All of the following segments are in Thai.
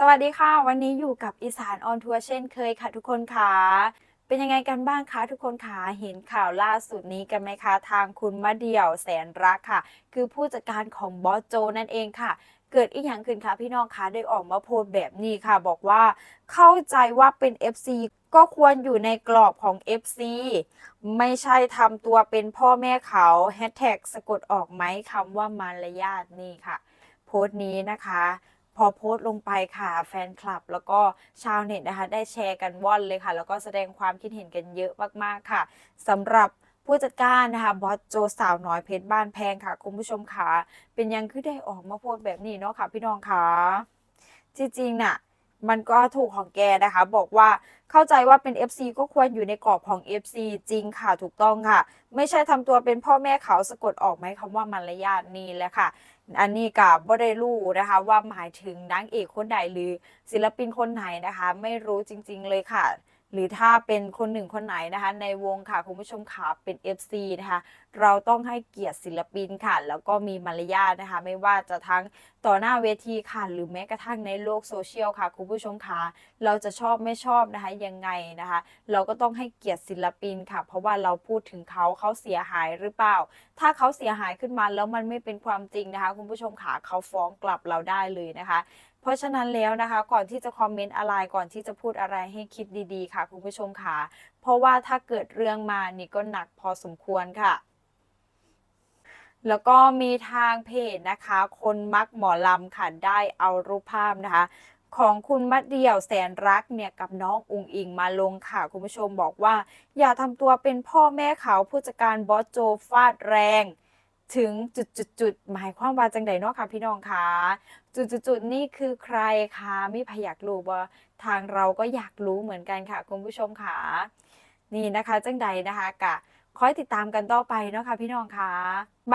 สวัสดีค่ะ วันนี้อยู่กับอีสานออนทัวร์เช่นเคยค่ะทุกคนค่ะ เป็นยังไงกันบ้างคะทุกคนคะเห็นข่าวล่าสุดนี้กันไหมคะ ทางคุณมะเดี่ยวแสนรักค่ะ คือผู้จัดการของบอสโจนั่นเองค่ะ เกิดอีกอย่างขึ้นคะพี่น้องคะได้ออกมาโพสต์แบบนี้ค่ะ บอกว่าเข้าใจว่าเป็น FC ก็ควรอยู่ในกรอบของ FC ไม่ใช่ทำตัวเป็นพ่อแม่เขาแฮชแท็กสะกดออกไหมคำว่ามารยาทนี่ค่ะ โพสต์นี้นะคะ พอโพสต์ลงไปค่ะ แฟนคลับ แล้วก็ชาวเน็ตนะคะ ได้แชร์กันว่อนเลยค่ะ แล้วก็แสดงความคิดเห็นกันเยอะมากๆค่ะสำหรับผู้จัดการนะคะบอสโจสาวน้อยเพชรบ้านแพงค่ะ คุณผู้ชมค่ะเป็นยังคือได้ออกมาโพสต์แบบนี้เนาะค่ะ พี่น้องค่ะ จริงๆน่ะ มันก็ถูกของแกนะคะ บอกว่าเข้าใจว่าเป็น FC ก็ควรอยู่ในกรอบของ FC จริงค่ะถูกต้องค่ะ ไม่ใช่ทำตัวเป็นพ่อแม่เขาสะกดออกไหมคำว่ามารยาทนี่แหละค่ะ อันนี้กับบ่ได้รู้นะคะ ว่าหมายถึงนางเอกคนใดหรือศิลปินคนไหนนะคะ ไม่รู้จริง ๆเลยค่ะ หรือถ้าเป็นคนหนึ่งคนไหนนะคะ ในวงค่ะคุณผู้ชมขาเป็น FC นะคะเราต้องให้เกียรติศิลปินค่ะ แล้วก็มีมารยาทนะคะ ไม่ว่าจะทั้งต่อหน้าเวทีค่ะ หรือแม้กระทั่งในโลกโซเชียลค่ะคุณผู้ชมคะเราจะชอบไม่ชอบนะคะยังไงนะคะ เราก็ต้องให้เกียรติศิลปินค่ะ เพราะว่าเราพูดถึงเขาเขาเสียหายหรือเปล่า ถ้าเขาเสียหายขึ้นมาแล้วมันไม่เป็นความจริงนะคะ คุณผู้ชมค่ะเขาฟ้องกลับเราได้เลยนะคะ เพราะฉะนั้นแล้วนะคะ ก่อนที่จะคอมเมนต์อะไรก่อนที่จะพูดอะไรให้คิดดีๆ ค่ะคุณผู้ชมค่ะ เพราะว่าถ้าเกิดเรื่องมานี่ก็หนักพอสมควรค่ะแล้วก็มีทางเพจนะคะ คนมักหมอลำค่ะได้เอารูปภาพนะคะ ของคุณมัดเดี่ยวแสนรักเนี่ยกับน้องอุงอิงมาลงค่ะ คุณผู้ชมบอกว่า อย่าทำตัวเป็นพ่อแม่เขาผู้จัดการบอสโจฟาดแรง ถึงจุดจุดจุดๆหมายความว่าจังใดเนาะค่ะพี่น้องคะจุดจุดจุดๆนี่คือใครคะม่พยากรู้ว่าทางเราก็อยากรู้เหมือนกันค่ะคุณผู้ชมค่ะนี่นะคะจังใดนะคะกะคอยติดตามกันต่อไปเนาะค่ะพี่น้องคะ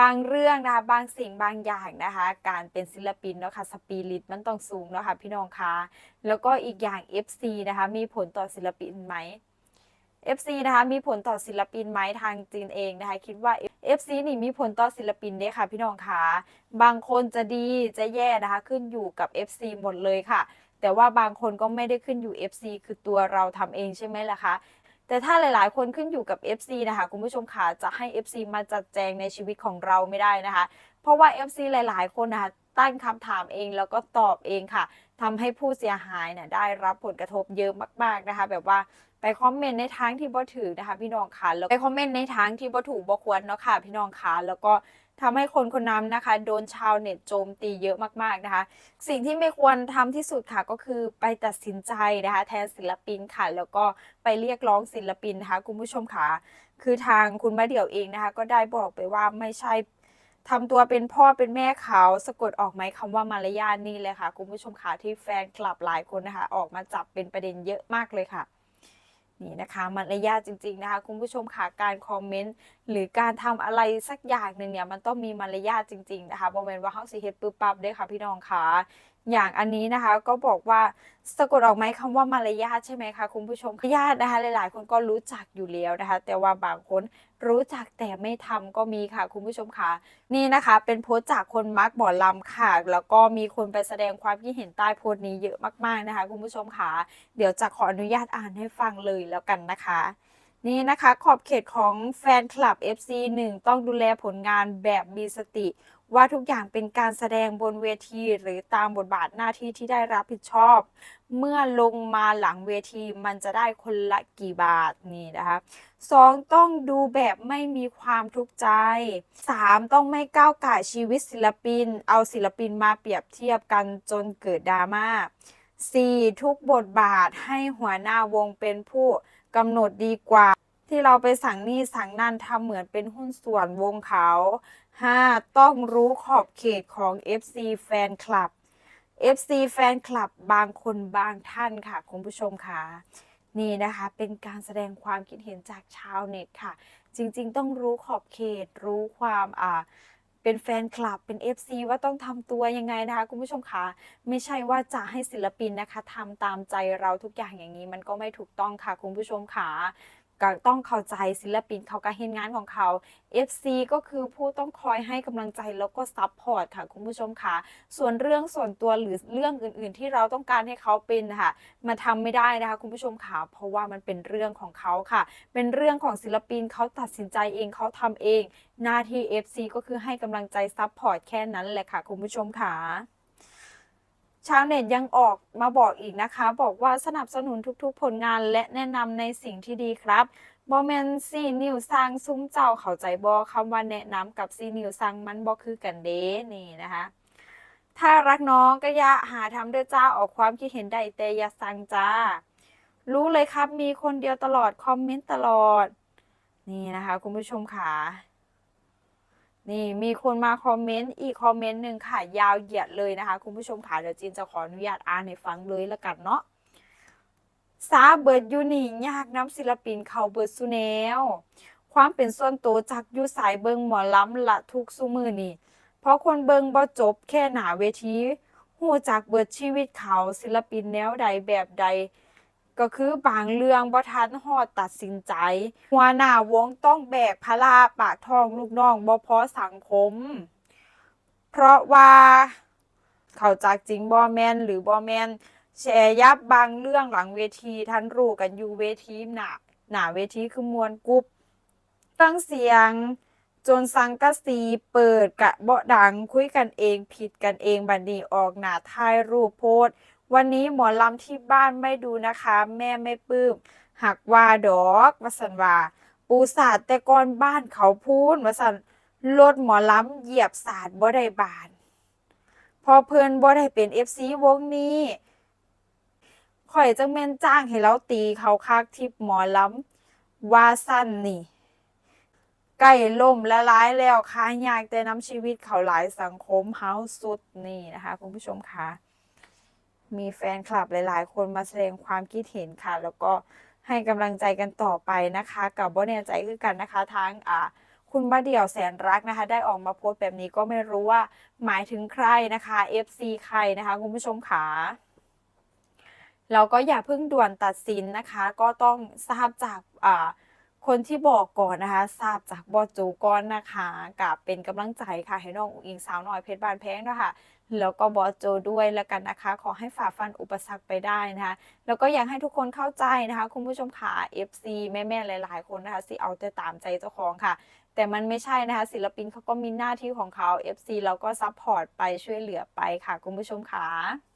บางเรื่องนะคะบางสิ่งบางอย่างนะคะ การเป็นศิลปินเนาะค่ะสปิริตมันต้องสูงเนาะค่ะพี่น้องคะแล้วก็อีกอย่าง FC นะคะมีผลต่อศิลปินไหม FC นะคะมีผลต่อศิลปินไหมทางจีนเองนะคะคิดว่า FC นี่มีผลต่อศิลปินเด้ค่ะพี่น้องคะบางคนจะดีจะแย่นะคะ ขึ้นอยู่กับ FC หมดเลยค่ะ แต่ว่าบางคนก็ไม่ได้ขึ้นอยู่ FC คือตัวเราทำเองใช่ไหมล่ะคะแต่ถ้าหลาย ๆ คนขึ้นอยู่กับ FC นะคะ คุณผู้ชมค่ะจะให้ FC มาจัดแจงในชีวิตของเราไม่ได้นะคะ เพราะว่า FC หลาย ๆ คนนะคะตั้งคำถามเองแล้วก็ตอบเองค่ะทำให้ผู้เสียหายเนี่ยได้รับผลกระทบเยอะมาก ๆ นะคะ แบบว่า ไปคอมเมนต์ในทางที่บ่ถือนะคะพี่น้องค่ะแล้วไปคอมเมนต์ในทางที่บ่ถูกบ่ควรเนาะค่ะพี่น้องค่ะแล้วก็ทำให้คนคนนั้นนะคะ โดนชาวเน็ตโจมตีเยอะมากๆนะคะ สิ่งที่ไม่ควรทำที่สุดค่ะก็คือไปตัดสินใจนะคะ แทนศิลปินค่ะ แล้วก็ไปเรียกร้องศิลปินนะคะคุณผู้ชมค่ะคือทางคุณมะเดี่ยวเองนะคะ ก็ได้บอกไปว่าไม่ใช่ทำตัวเป็นพ่อเป็นแม่เขาสะกดออกไหมคำว่ามารยาทนี่เลยค่ะ คุณผู้ชมค่ะที่แฟนคลับหลายคนนะคะ ออกมาจับเป็นประเด็นเยอะมากเลยค่ะ นี่นะคะมารยาจริง ๆนะคะ คุณผู้ชมค่ะการคอมเมนต์หรือการทำอะไรสักอย่างหนึ่งเนี่ยมันต้องมีมารยาทจริงๆนะคะบอมเม่นว่าเฮาสิเฮ็ดปึ๊บปั๊บเด้อค่ะพี่น้องค่ะอย่างอันนี้นะคะก็บอกว่าสะกดออกไหมคำว่ามารยาทใช่ไหมคะคุณผู้ชมมารยานะคะ หลายๆ คนก็รู้จักอยู่แล้วนะคะ แต่ว่าบางคนรู้จักแต่ไม่ทำก็มีค่ะคุณผู้ชมค่ะนี่นะคะ เป็นโพสต์จากคนมักหมอลำค่ะ แล้วก็มีคนไปแสดงความคิดเห็นใต้โพสต์นี้เยอะมากๆนะคะ คุณผู้ชมค่ะเดี๋ยวจะขออนุญาตอ่านให้ฟังเลยแล้วกันนะคะนี่นะคะขอบเขตของแฟนคลับ FC 1 ต้องดูแลผลงานแบบมีสติ ว่าทุกอย่างเป็นการแสดงบนเวทีหรือตามบทบาทหน้าที่ที่ได้รับผิดชอบ เมื่อลงมาหลังเวทีมันจะได้คนละกี่บาทนี่นะคะสองต้องดูแบบไม่มีความทุกข์ใจสามต้องไม่ก้าวก่ายชีวิตศิลปิน เอาศิลปินมาเปรียบเทียบกันจนเกิดดราม่า 4. ทุกบทบาทให้หัวหน้าวงเป็นผู้กำหนดดีกว่า ที่เราไปสั่งนี่สั่งนั่นทำเหมือนเป็นหุ้นส่วนวงเขา 5. ต้องรู้ขอบเขตของ FC แฟนคลับ FC แฟนคลับบางคนบางท่านค่ะ คุณผู้ชมค่ะ นี่นะคะ เป็นการแสดงความคิดเห็นจากชาวเน็ตค่ะ จริงๆ ต้องรู้ขอบเขต รู้ความอ่าเป็นแฟนคลับเป็น FC ว่าต้องทำตัวยังไงนะคะคุณผู้ชมคะไม่ใช่ว่าจะให้ศิลปินนะคะทำตามใจเราทุกอย่างอย่างนี้ มันก็ไม่ถูกต้องค่ะคุณผู้ชมค่ะ ก็ต้องเข้าใจศิลปินเขาการเห็นงานของเขา FC ก็คือผู้ต้องคอยให้กำลังใจแล้วก็ซัพพอร์ตค่ะคุณผู้ชมค่ะ ส่วนเรื่องส่วนตัวหรือเรื่องอื่น ๆ ที่เราต้องการให้เขาเป็นนะคะมันทำไม่ได้นะคะคุณผู้ชมค่ะเพราะว่ามันเป็นเรื่องของเขาค่ะ เป็นเรื่องของศิลปินเขาตัดสินใจเองเขาทำเอง หน้าที่ FC ก็คือให้กำลังใจซัพพอร์ตแค่นั้นแหละค่ะคุณผู้ชมค่ะ ชาวเน็ตยังออกมาบอกอีกนะคะ บอกว่าสนับสนุนทุกๆ ผลงานและแนะนำในสิ่งที่ดีครับบอแมนซีนิวสร้างซุ้มเจ้าเข้าใจบอคำว่าแนะนำกับซีนิวสร้างมันบอคือกันเด้นี่นะคะ ถ้ารักน้องก็อย่าหาทำด้วยจ้าออกความคิดเห็นใดแต่อย่าสั่งจ้า รู้เลยครับมีคนเดียวตลอดคอมเมนต์ตลอด นี่นะคะ คุณผู้ชมค่ะ นี่มีคนมาคอมเมนต์อีกคอมเมนต์หนึ่งค่ะ ยาวเหยียดเลยนะคะ คุณผู้ชมค่ะเดี๋ยวจีนจะขออนุญาตอ่านให้ฟังเลยละกันเนาะซาเบิร์ดยูนี่ยากน้ำศิลปินเขาเบิร์ดสุแนวความเป็นส่วนตัวจากยูสายเบิงหมอล้ำละทุกสุมือนี่ เพราะคนเบิงบ่จบแค่หนาเวทีหูจากเบิดชีวิตเขาศิลปินแนวใดแบบใด ก็คือบางเรื่องบ่ทันฮอดตัดสินใจ หัวหน้าวงต้องแบกภาระปากท้องลูกน้องบ่พอสังคม เพราะว่า เขาจากจริงบ่แมนหรือบ่แมนแชร์ยับบางเรื่องหลังเวทีทันรู้กันอยู่เวทีหนาหนาเวทีคือมวลกรุ๊ปฟังเสียง จนสังกะสีเปิดกะเบาดังคุยกันเองผิดกันเองบันดีออกหนาถ่ายรูปโพส วันนี้หมอลำที่บ้านไม่ดูนะคะ แม่ไม่ปลื้มหักว่าดอกวสันว่าปูสาดแต่ก่อนบ้านเขาพูนวสันรถหมอลำเหยียบสาดบ่ได้บาน พอเพิ่อนบ่ได้เป็นเอฟซีวงนี้ข่อยจังแม่นจ้างให้เราตีเขาคักทิปหมอลำว่าสั้นนี่ใกล้ล่มละลายแล้วค่ะยากแต่น้ำชีวิตเขาหลายสังคมเฮาสุดนี่นะคะ คุณผู้ชมค่ะ มีแฟนคลับหลาย ๆ คนมาแสดงความคิดเห็นค่ะ แล้วก็ให้กำลังใจกันต่อไปนะคะ กับบ่แน่ใจคือกันนะคะทั้งอ่าคุณบ้าเดี่ยวแสนรักนะคะ ได้ออกมาโพสต์แบบนี้ก็ไม่รู้ว่าหมายถึงใครนะคะ FC ใครนะคะคุณผู้ชมค่ะเราก็อย่าเพิ่งด่วนตัดสินนะคะ ก็ต้องทราบจากอ่า คนที่บอกก่อนนะคะ ทราบจากบอจูก่อนนะคะกับเป็นกำลังใจค่ะให้น้องอุ๋งอิงสาวน้อยเพชรบานแพงนะคะแล้วก็บอสโจด้วยแล้วกันนะคะ ขอให้ฝ่าฟันอุปสรรคไปได้นะคะ แล้วก็อยากให้ทุกคนเข้าใจนะคะ คุณผู้ชมค่ะ FC แม่ๆหลาย ๆ คนนะคะสิเอาแต่ตามใจเจ้าของค่ะ แต่มันไม่ใช่นะคะ ศิลปินเขาก็มีหน้าที่ของเขา FC เราก็ซัพพอร์ตไปช่วยเหลือไปค่ะ คุณผู้ชมค่ะ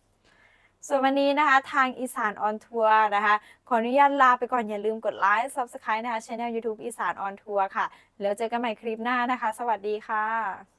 ส่วนวันนี้นะคะทางอีสานออนทัวร์นะคะ ขออนุญาตลาไปก่อนอย่าลืมกดไลค์ Subscribe นะคะช่อง YouTube อีสานออนทัวร์ค่ะ แล้วเจอกันใหม่คลิปหน้านะคะ สวัสดีค่ะ